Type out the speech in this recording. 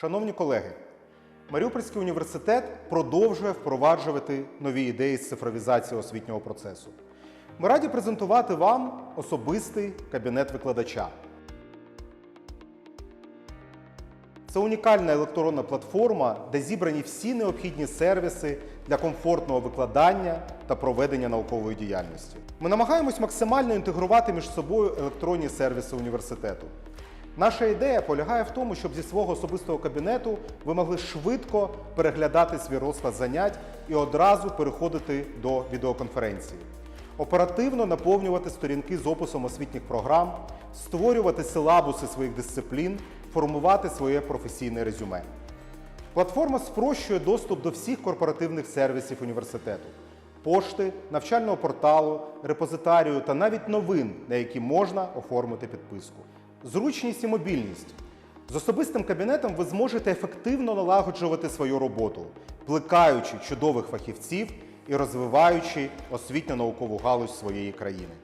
Шановні колеги, Маріупольський університет продовжує впроваджувати нові ідеї з цифровізації освітнього процесу. Ми раді презентувати вам особистий кабінет викладача. Це унікальна електронна платформа, де зібрані всі необхідні сервіси для комфортного викладання та проведення наукової діяльності. Ми намагаємось максимально інтегрувати між собою електронні сервіси університету. Наша ідея полягає в тому, щоб зі свого особистого кабінету ви могли швидко переглядати свій розклад занять і одразу переходити до відеоконференції, оперативно наповнювати сторінки з описом освітніх програм, створювати силабуси своїх дисциплін, формувати своє професійне резюме. Платформа спрощує доступ до всіх корпоративних сервісів університету, пошти, навчального порталу, репозитарію та навіть новин, на які можна оформити підписку. Зручність і мобільність. З особистим кабінетом ви зможете ефективно налагоджувати свою роботу, плекаючи чудових фахівців і розвиваючи освітньо-наукову галузь своєї країни.